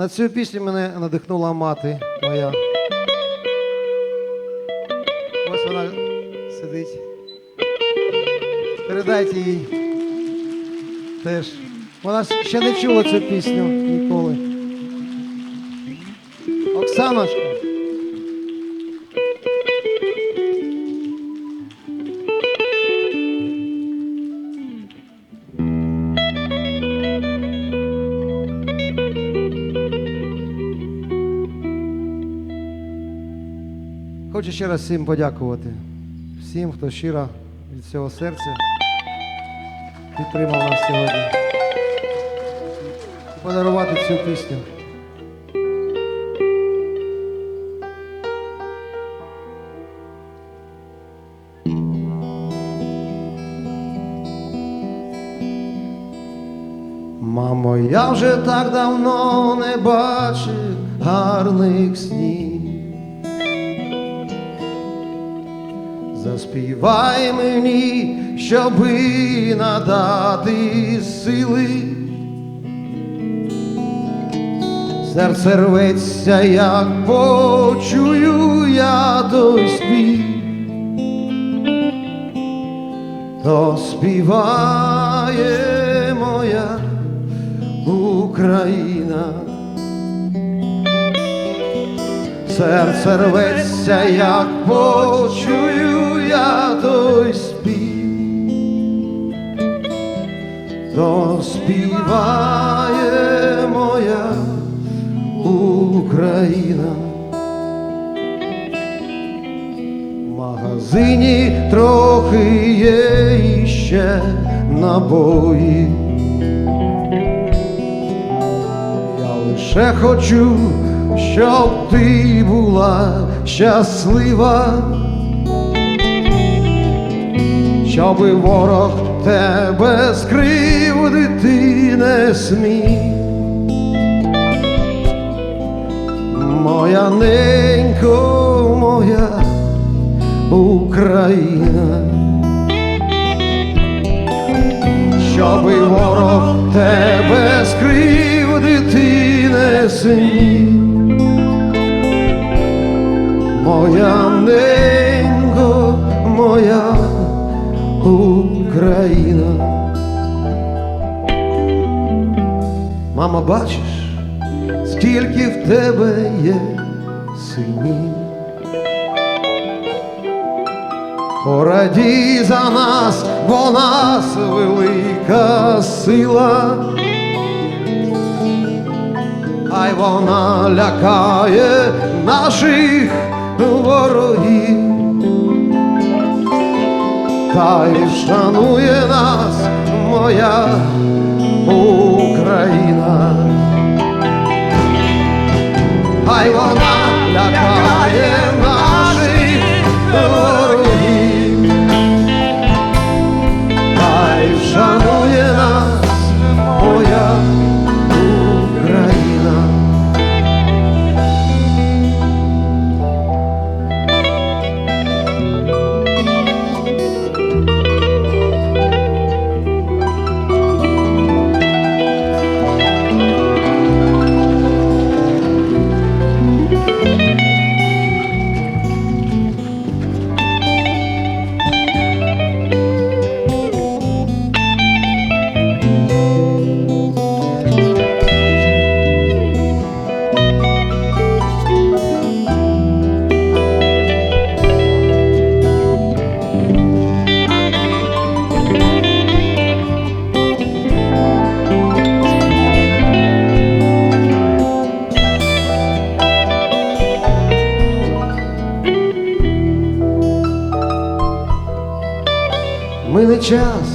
На цю пісню мене надихнула мати моя. Ось вона сидить. Передайте їй теж. Вона ще не чула цю пісню ніколи. Оксаночка. Хочу ще раз всім подякувати. Всім, хто щиро від всього серця підтримав нас сьогодні. Подарувати цю пісню. Мамо, я вже так давно не бачив гарних снів. Заспівай мені, щоби надати сили. Серце рветься, як почую я той спів, то співає моя Україна. Серце рветься, як почую я той спів, то співає моя Україна. В магазині трохи є іще набої. Я лише хочу, щоб ти була щаслива, щоби ворог тебе скривдити не смів. Моя ненько, моя Україна, щоби ворог тебе скривдити не смів. Україна. Мама, бачиш, скільки в тебе є синів. Порадій за нас, бо нас велика сила, хай вона лякає наших хай шанує нас моя Україна, хай вона лякає час,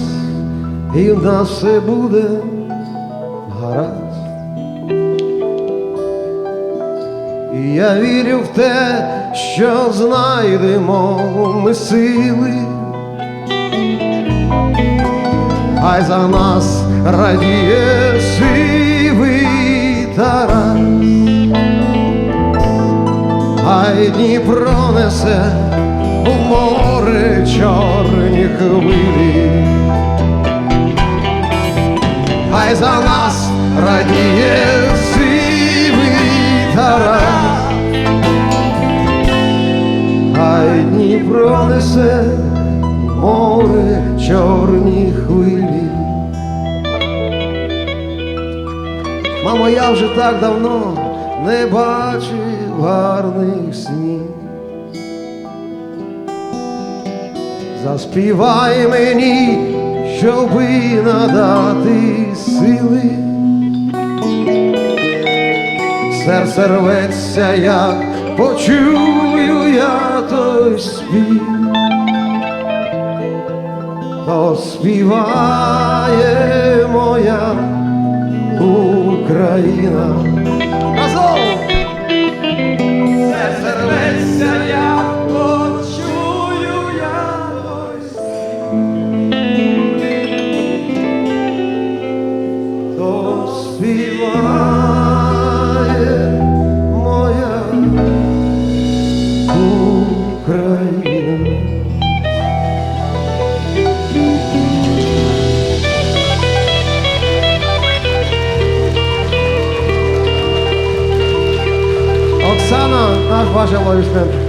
і в нас все буде гаразд. І я вірю в те, що знайдемо ми сили. Хай за нас радіє сивий Тарас, хай Дніпро несе море чорні хвилі, хай за нас радіє сивий тарас, хай дні пронесе море чорні хвилі. Мамо, я вже так давно не бачив гарних снів. Заспівай мені, щоби надати сили. Серце рветься, як почую я той спів, то співає моя Україна. Співає моя Україна. Оксана, наш ваш аплодисмент.